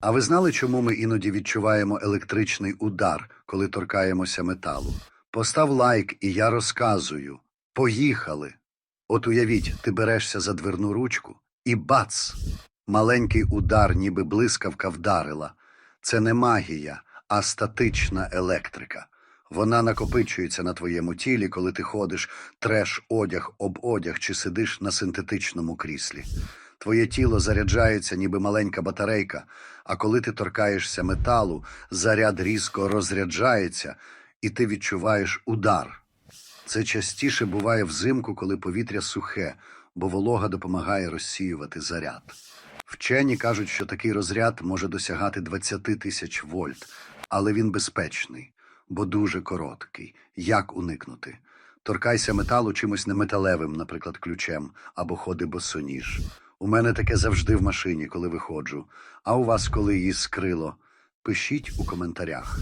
А ви знали, чому ми іноді відчуваємо електричний удар, коли торкаємося металу? Постав лайк, і я розказую. Поїхали. От уявіть, ти берешся за дверну ручку, і бац! Маленький удар, ніби блискавка вдарила. Це не магія, а статична електрика. Вона накопичується на твоєму тілі, коли ти ходиш, треш одяг об одяг чи сидиш на синтетичному кріслі. Твоє тіло заряджається, ніби маленька батарейка, а коли ти торкаєшся металу, заряд різко розряджається, і ти відчуваєш удар. Це частіше буває взимку, коли повітря сухе, бо волога допомагає розсіювати заряд. Вчені кажуть, що такий розряд може досягати 20 тисяч вольт, але він безпечний, бо дуже короткий. Як уникнути? Торкайся металу чимось неметалевим, наприклад, ключем, або ходи босоніж. У мене таке завжди в машині, коли виходжу. А у вас коли її скрило? Пишіть у коментарях.